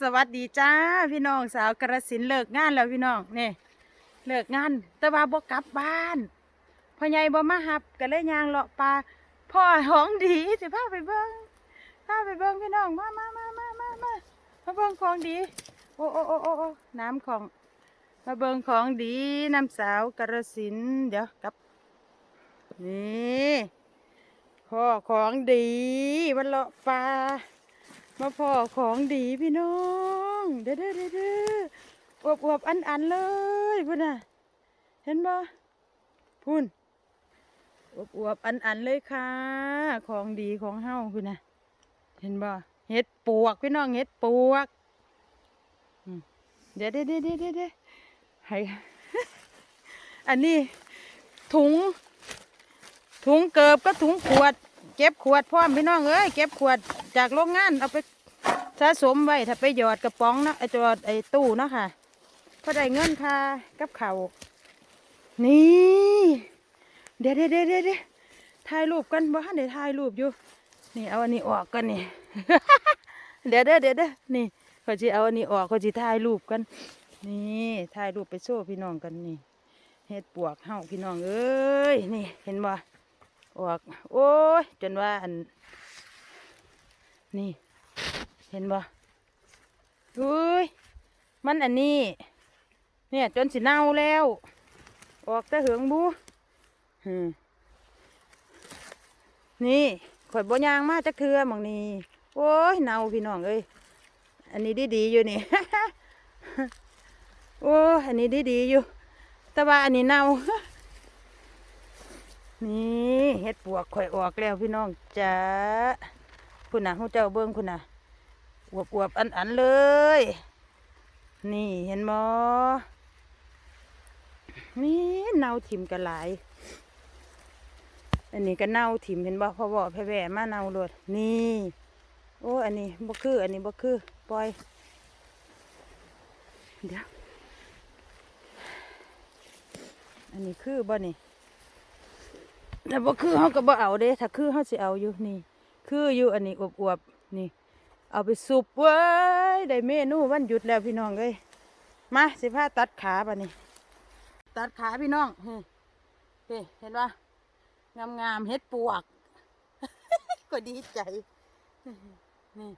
สวัสดีจ้าพี่น้องสาวกระสินเลิกงานแล้วพี่น้องนี่เลิกงาน แต่ว่าบ่กลับบ้านพ่อใหญ่บ่มาหับก็เลยยางเลาะปลาพ่อห้องดีสิพาไปเบิ่งพาไปเบิ่งพี่น้องมามามามามามามาเบิ่งของดีโอ้โอ้โอ้โอ้โอ้น้ำของ มาเบิ่งของดีน้ำสาวกระสินเดี๋ยวกลับนี่พ่อของดีวันเลาะปลา มาพอของดีพี่น้อง เด้อเด้อเด้ออวบอวบอันอันเลยพุ่นน่ะ เห็นบ่พุ่นอวบอวบอันอันเลยค่ะ ของดีของเฮาพุ่นน่ะ เห็นบ่เห็ดปวกพี่น้องเห็ดปวกเดี๋ยวเดี๋ยวเดี๋ยวเดี๋ยวเดี๋ยวเดี๋ยวให้อันนี้ถุง ถุงเกิบก็ถุงขวด เก็บขวดพร้อมพี่น้องเอ้ยเก็บขวดจากโรงงานเอาไป สะสมไว้ถ้าไปหยอดกระป๋องนะไอจอดไอตู้เนาะค่ะก็ได้เงินค่ะกับเขานี่เดี๋ยวเดี๋ยวเดี๋ยวเดี๋ยวเดี๋ยวถ่ายรูปกันบ่ฮันเดี๋ยวถ่ายรูปอยู่ นี่เอาอันนี้ออกกันนี่เดี๋ยวเดี๋ยวเดี๋ยวเดี๋ยวนี่เขาจะเอาอันนี้ออกเขาจะถ่ายรูปกัน นี่ถ่ายรูปไปโชว์พี่น้องกันนี่เฮ็ดปวกเฮาพี่น้องเอ้ยนี่เห็นบ่ออก โอ้ยจนว่าอันนี่ เห็นบ่อุ้ย มันอันนี้ เนี่ย จนสิเน่าแล้ว ออกแต่เหืองบูนี่ข่อยบ่ยางมาจักเทือมองนี้โอ้ยเน่าพี่น้องเอ้ย อันนี้ดีๆอยู่นี่ โอ้ อันนี้ดีๆอยู่ แต่ว่าอันนี้เน่า นี่เฮ็ดปวกข่อยออกแล้วพี่น้องจ้าคุณนะหูเจ้าเบิ้งคุณน่ะ อวบอวบอันอันเลย นี่เห็นบ่นี่เน่าถิ่มกันหลาย อันนี้ก็เน่าถิ่มเห็นบ่พอบ่แพ่แว่มาเน่าโลดนี่ โอ้อันนี้บ่คือ อันนี้บ่คือปล่อย เดี๋ยว อันนี้คือบ่นี่แต่บ่คือเขาก็บ่เอาเด้ ถ้าคือเขาสิเอาอยู่นี่ คืออยู่อันนี้อวบๆนี่ เอาไปสุปเว้ย ได้เมนูวันหยุดแล้วพี่น้องเอ้ยมาสิพาตัดขาปะนี่ตัดขาพี่น้องเฮ้ยเห็นปะงามงามๆเฮ็ดปวก ก็ดีใจ นี่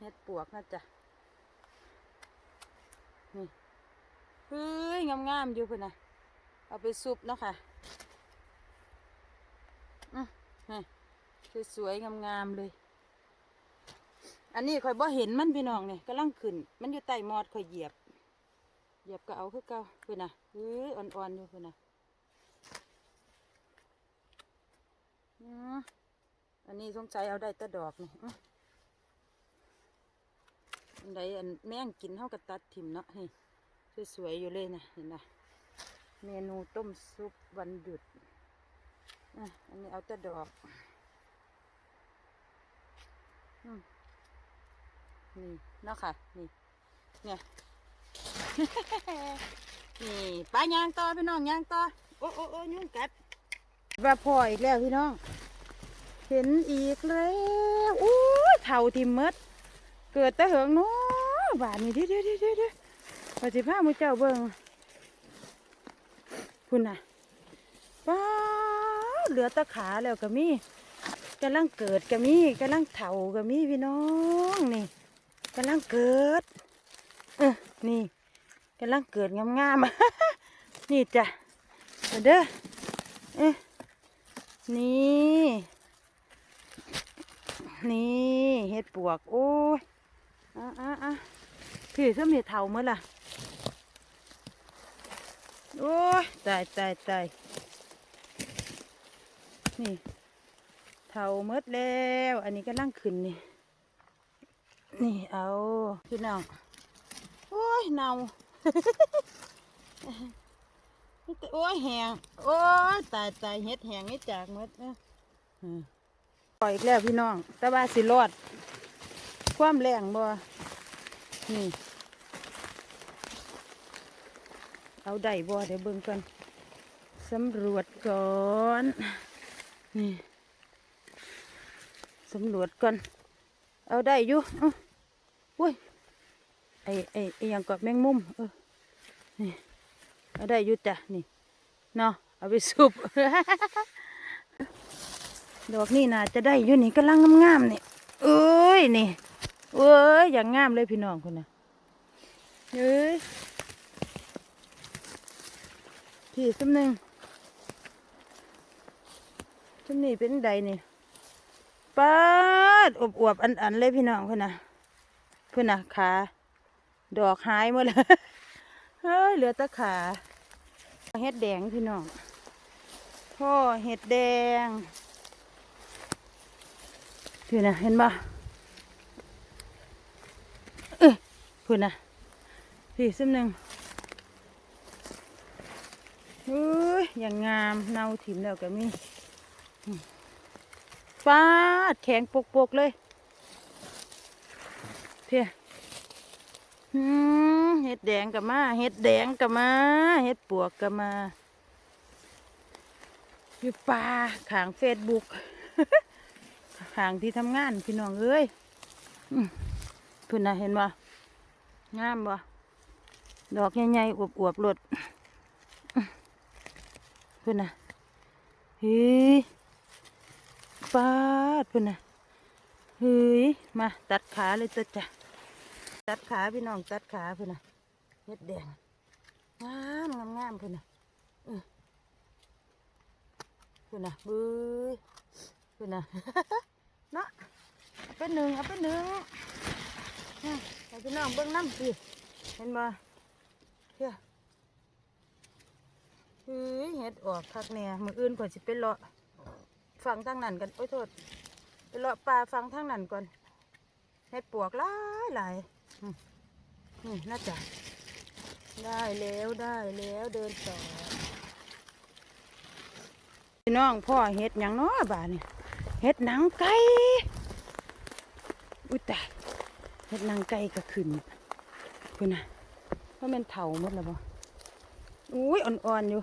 เฮ็ดปวกนะจ๊ะนี่เฮ้ยงามงามๆอยู่เพื่อนนะเอาไปซุปเนาะค่ะนี่สวยๆงามๆเลย อันนี้ข่อยบ่เห็นมันพี่น้องเนี่ยกำลังขึ้น มันอยู่ใต้มอดข่อยเหยียบ เหยียบก็เอาคือเก่าเพื่อนนะเฮ้ยอ่อนๆอยู่เพื่อนนะอันนี้สงสัยเอาได้แตะดอกนี่อื้ออันใดอันแม่งกินเท่ากับตัดถิ่มเนาะนี่สวยๆอยู่เลยนะเห็นไหมเมนูต้มซุปวันหยุดอันนี้เอาแต่ดอก อืม นี่เนาะค่ะ นี่ เนี่ย นี่ปลายางต่อพี่น้องยางต่อ โอ้โอ้โอ้ยุ่งกัดว่าพออีกแล้วพี่น้อง เห็นอีกแล้วอู้ยเท่าทิมหมด เกิดต่เหิงเนาะบาดนี้เด้อเด้อเด้อเด้อเด้อพอสิพามือเจ้าเบิ่งพุ่นน่ะป้าเหลือตะขาแล้วก็มีกำลังเกิดก็มีกำลังเถาก็มีพี่น้องนี่ กำลังเกิดเออนี่กำลังเกิดงามๆ นี่จ้ะเด้อเอ๊ะนี่นี่เห็ดปวก โอ้ยอะอะอะพี่เสมีเถาเมื่อล่ะโอ้ยตายตายตายนี่เท่าหมดแล้ว อันนี้ก็ลังขึ้นนี่ นี่เอาพี่น้องโอ้ยเน่าโอ้ยแหงโอ้ยตายตายเฮ็ดแหงนี่จากหมดนะอืมปล่อยอีกแล้วพี่น้อง แต่ว่าสิรอด ความแรงบ่นี่ เอาได้บ่เดี๋ยวเบิ่งกันสำรวจก่อนนี่สำรวจก่อน เอาได้อยู่ อุ้ยไอไอไอหยังกอดแมงมุมเออนี่เอาได้อยุจ้ะนี่เนาะเอาไปซุปดอกนี่น่าจะได้อยู่นี่กำลังงามๆนี่เอ้ยนี่เอ้ยอย่างงามเลยพี่น้องคนน่ะเอ้ยพี่สำหนึ่งสำนี่เป็นใดนี่ป้าดอบอวบๆอันๆเลยพี่น้องคนน่ะ พื่อนน่ะขาดอกหายหมดเลยเฮ้ยเหลือแต่ขาเฮ็ดแดงพี่น้องพ่อเห็ดแดงพี่นะเห็นบ่เอ้ยพูดนะพี่ซึมหนึ่งเฮ้ยอย่างงามเนาถิ่มแล้วก็มีฟาดแข็งปกๆเลย เพี่ยอืมเห็ดแดงกับมาเห็ดแดงกับมาเห็ดปวกกับมา อยู่ป่าขางเฟซบุ๊กทางที่ทำงานพี่น้องเอ้ยเพุ่นนะเห็นบ่งามบ่ดอกใหญ่ๆอวบๆรดอื้อเพุ่นนะเฮ้ยฟาดเพุ่นนะเฮ้ยมาตัดขาเลยจ้ะจ้ะ ตัดขาพี่น้องตัดขาเพุ่นน่ะเฮ็ดแดงงามงามงามเพุ่นน่ะเพุ่นน่ะบื้อเพุ่นน่ะเนาะเป็นหนึ่งเอาเป็นหนึ่งอะให้พี่น้องเบิ้งน้ำสิเห็นบ่เฮ้ยเฮ้ยเห็ดออกคักเนี่ยมืออื่นก่อนสิไปเลาะฟังทางนั้นกันโอ้ยโทษไปเลาะปลาฟังทางนั้นก่อนเห็ดปวกหลายหลาย นี่น่าจะได้แล้วได้แล้วเดินต่อพี่น้องพ่อเห็ดหยังนาะบ้านี่เห็ดหนังไก่อุ้ยแตายเห็ดหนังไก่ก็ขึ้นเพื่อนนะเพราะมันเถาหมดแล้วบ่อุ้ยอ่อนๆอยู่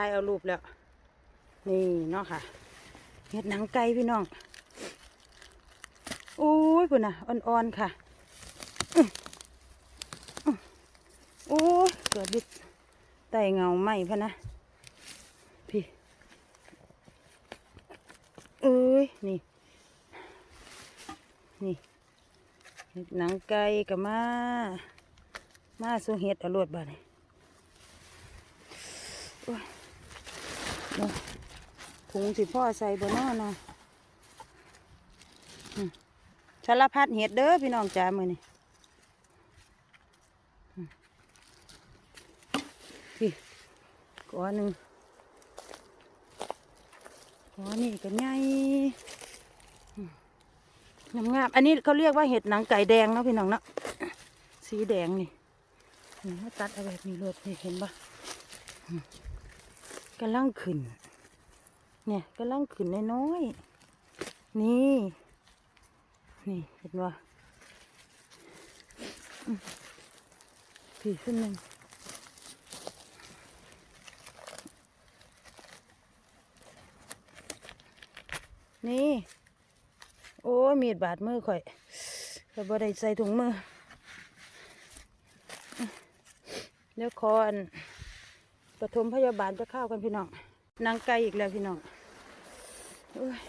ายเอารูปแล้ว นี่เนาะค่ะเห็ดหนังไก่พี่น้องอุ้ยเพื่อนะอ่อนๆค่ะโอ้ยเกิดดิไตเงาไหมพะนะพี่เอ้ยนี่นี่เห็ดหนังไก่กับมา มาสูเห็ดเอารวดบ้านี่โอ้ย เนาะถุงสิพ่อใส่บนนอเนาะสารพัดเห็ดเด้อพี่น้องจ้ามือนี่พี่ก้อนหนึ่งก้อนนี่ก็ใหญ่งามงามอันนี้เขาเรียกว่าเห็ดหนังไก่แดงเนาะพี่น้องเนาะสีแดงนี่นี่เขาตัดเอาแบบนี้รถนี่เห็นปะ กำลังขึ้น เนี่ยกำลังขึ้นน้อยๆนี่ นี่เห็นปะอืมพี่ขึ้นหนึ่งนี่ โอ้มีดบาดมือข่อยข่บ่ได้ใส่ถุงมือเดี๋ยวคอน ปฐมพยาบาลจะเข้ากันพี่น้องนางไก่อีกแล้วพี่น้องโอ้ย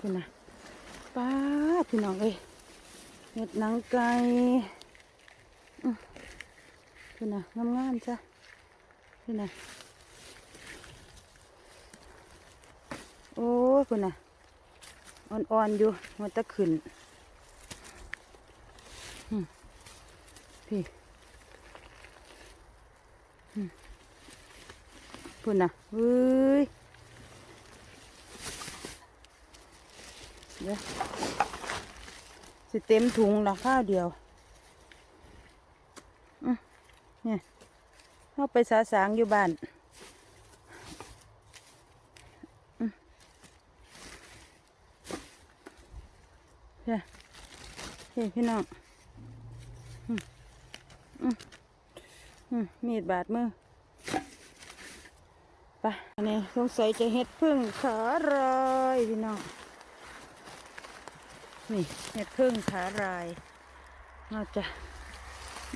คุณนะป้าพี่น้องเอ้ยเห็ดหนังไก่อื้อคุณนะงามๆจ้ะคุณนะโอ้คุณน่ะอ่อนๆอยู่มันตะขึ้นอืม พี่อืมคุณน่ะเฮ้ยเดี๋ยวสิเต็มถุงละข้าวเดียวเนี่ยเอาไปสาสางอยู่บ้านเนี่ยเฮ้ยพี่น้อง มีดบาดมือไปอันนี้สงสัยจะเฮ็ดพึ่งขารายพี่น้องนี่เห็ดพึ่งขารายเราจะ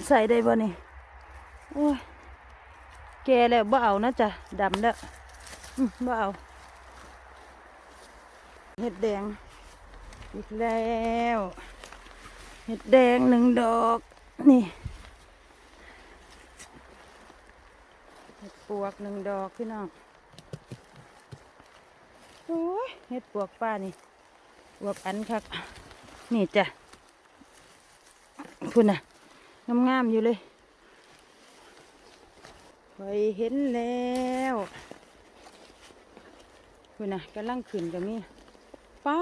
ใส่ได้บ่นี่โอ้ยแกแล้วบ่เอานะจ๊ะดำแล้วอืมบ่เอาเห็ดแดงอีกแล้ว เห็ดแดงหนึ่งดอกนี่เห็ด ปวกหนึ่งดอกพี่น้องโอ้ยเห็ดปวกป้านี่อวบอันครับนี่จ้ะพุ่นน่ะงามๆอยู่เลยคอยเห็นแล้วพุ่นน่ะกำลังขึ้นกับมีป้า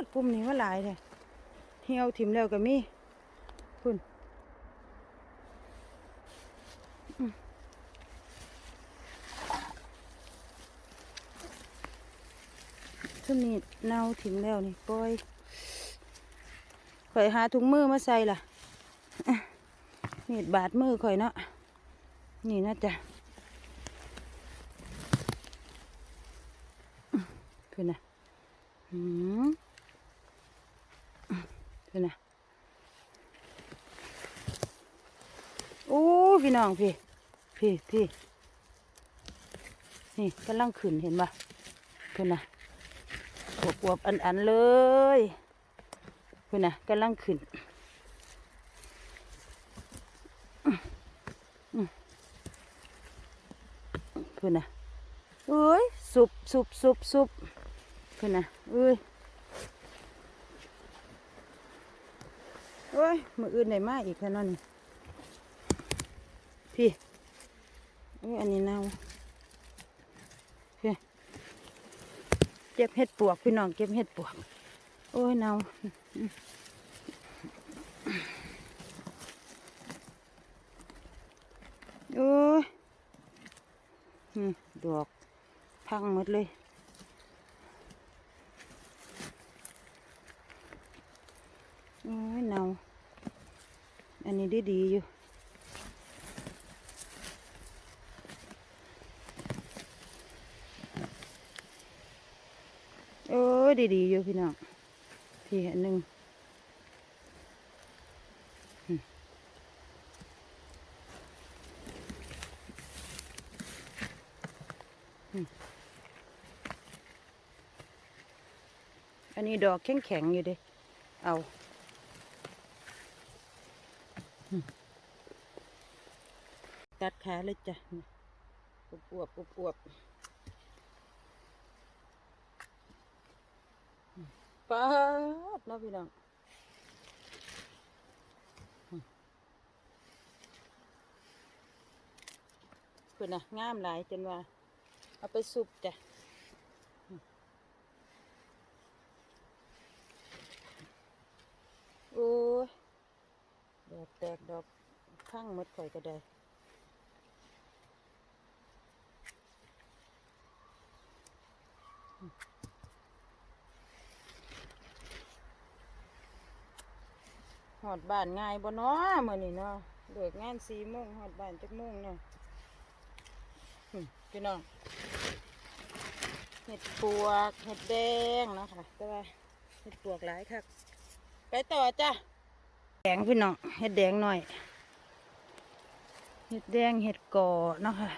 ดปุ่มนี้ว่าหลายเลยเหี่ยวถิ่มแล้วกับมีพุ่นอืม ชุดนี้เน่าถิ่มแล้วนี่ปล่อยข่อยหาถุงมือมาใส่ล่ะอะมีดบาดมือข่อยเนาะนี่นะจ๊ะคือนะหืมคือนะโอ้พี่น้องพี่พี่พี่นี่กำลังขึ้นเห็นปะคือนะ อวบๆอันๆเลยคือนะกำลังขึ้นเพื่อนะเอ้ยสุบสุบสุบสุบเพื่อนะเอ้ยเอ้ยมืออื่นได้มาอีกแล้วเนาะนี่พี่เอ้ยอันนี้เน่า เก็บเห็ดปวกพี่น้องเก็บเห็ดปวก โอ้ยเนาโอ้ยอืมดอกพังหมดเลยโอ้ยเนาอันนี้ดีดีอยู่ โอ้ย ดีๆอยู่พี่น้องพี่อันหนึ่งอันนี้ดอกแข็งแข็งๆอยู่ด้เอาตัดขาเลยจ้ะอวบอวบอวบอวบอืม ป๊าดเนาะพี่น้องอืมเพื่อนนะงามหลายจนว่า เอาไปสุบจ้ะโอ้ยดอกแตกดอกข้างมดข่อยก็ได้ อดบ้านง่ายบ่เนาะมื้อนี้เนาะเลิกงานสี่โมงหอดบ้านจักโมงเนาะพี่น้องเห็ดปวกเห็ดแดงนะค่ะแต่ว่าเห็ดปวกหลายคักไปต่อจ้ะแดงพี่น้องเห็ดแดงหน่อย เห็ดแดงเห็ดกอเนาะค่ะ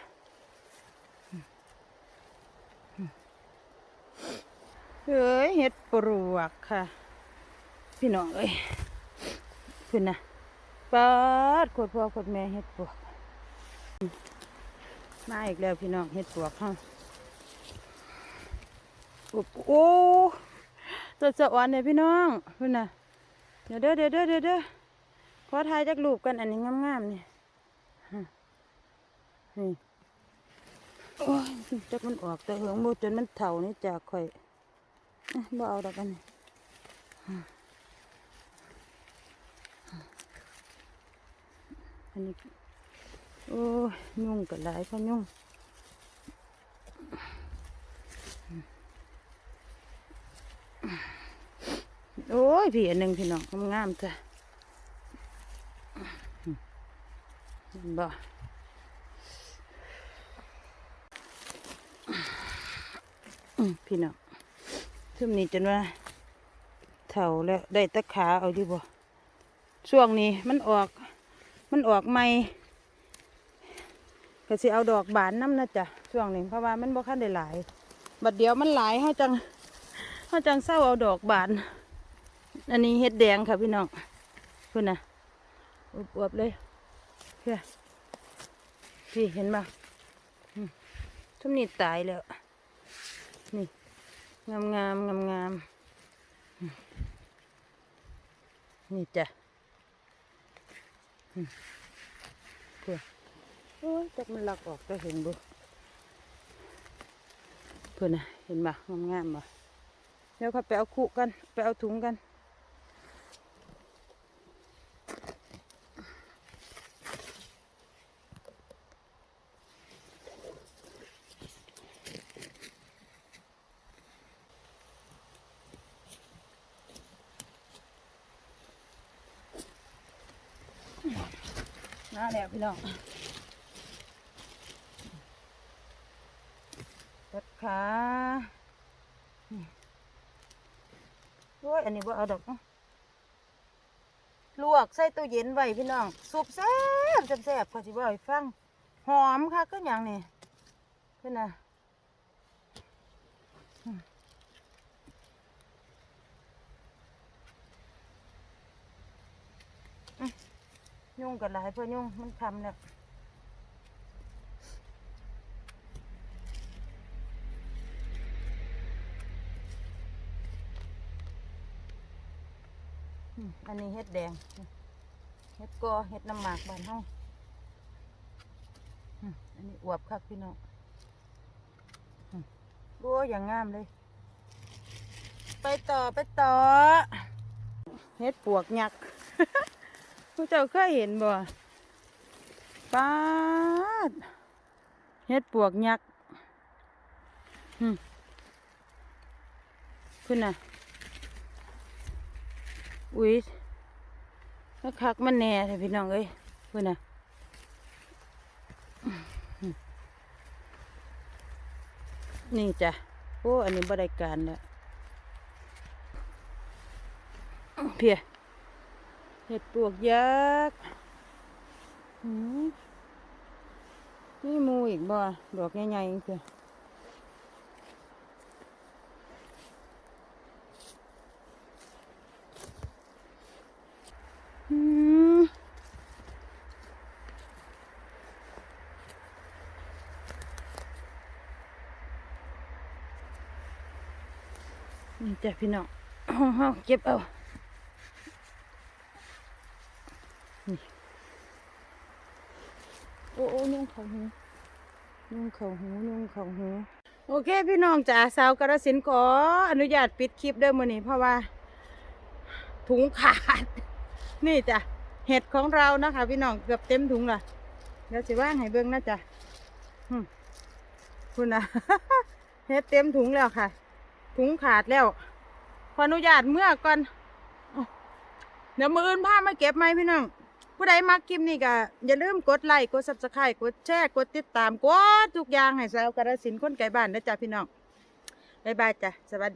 เฮ้ยเห็ดปลวกค่ะ พี่น้องเอ้ย ขึ้นนะปาดขวดพ่อขวดแม่เห็ดปวก มาอีกแล้วพี่น้องเห็ดปวกเฮาโอ้โอ้สดสะอ่อนเนี่ยพี่น้องขึ้นนะเดี๋ยวเด้อเดี๋ยวเด้อเดี๋ยวเด้อขอถ่ายจากรูปกันอันนี้งามๆนี่นี่โอ้ยจักมันออกแต่เหืองโมจนมันเถ่านี่จากข่อยเอ้ยบ่เอาดอกกันนี่ฮะอั นนี้โอ้ยุ่งกันหลายเพะยุ่งโอ้ยพี่อันหนึ่งพี่น้องงามจ้ะบ่อืมพี่น้องช่วงนี้จนว่าเถ่าแล้วได้ตะขาเอาดีบ่ช่วงนี้มันออก มันออกใหม่ก็สิเอาดอกบานน้ำนะจ๊ะช่วงนี้เพราะว่ามันบ่คันได้หลาย บัดเดียวมันหลายเฮาจังเฮาจังเศร้าเอาดอกบาน อันนี้เฮ็ดแดงค่ะพี่น้องคุณนะอวบๆเลยเพื่อพี่เห็นบ่ทุมนี้ตายแล้วนี่งามงามงามงามนี่จ้ะ เพื่อโอ้ยจักมันหลักออกจะเห็นบุเพื่อนนะเห็นบ่งามงามๆบ่เดี๋ยวเขาไปเอาคุกัน ไปเอาถุงกัน มาแล้วพี่น้องตัดขาโอ้ยอันนี้ว่าเอาดอกเนะลวกใส่ตู้เย็นไว้พี่น้องซุปแซ่บแซ่บๆพอสิบ่ให้ฟัง หอมค่ะก็อย่างนี้เพื่นน่ะอืม ยุ่งกันหลายเพื่อยุ่งมันทำแล้วอืมอันนี้เห็ดแดง เห็ดกอเห็ดน้ำหมากบานเฮาอืมอันนี้อวบคักพี่น้องอืมโอ้ยอย่างงามเลย ไปต่อไปต่อ เห็ดปวกยักษ์ ผู้เจ้าเคยเห็นบ่ป้าดเห็ดปวกยักษ์ขึ้นน่ะ อุ้ยแล้วคักมันแน่เถอะพี่น้องเอ้ยเพื่อนน่ะนี่จ้ะ โอ้ อันนี้บ่ได้การแล้วเพีย เห็ดปวกยักษ์หืมนี่หมูอีกบ่ดอกใหญ่ๆคืออืมนี่จ้ะพี่น้องเฮาเก็บเอา นี่โอ้โอ้นุ่ง เขาหูนุ่งเขาหูนุ่งเขาหูโอเค พี่น้องจ๋าสาวกระสินขออนุญาตปิดคลิปเด้อมื้อนี้เพราะว่า ถุงขาด นี่จ้ะเห็ดของเรานะคะพี่น้องเกือบเต็มถุงละเดี๋ยวสิว่างให้เบิ่งนะจ๊ะคุณนะเห็ดเต็มถุงแล้วค่ะ ถุงขาดแล้ว ขออนุญาตเมื่อก่อนเดี๋ยวมืออื่นพามาเก็บไหมพี่น้อง ผู้ใดมักคลิปนี้ก็อย่าลืมกดไลค์กดซับสไครต์กดแชร์กดติดตามกดทุกอย่างให้สาวกระสินธุ์คนไกลบ้านนะจ๊ะพี่น้องบ๊ายบายจ้ะสวัสดี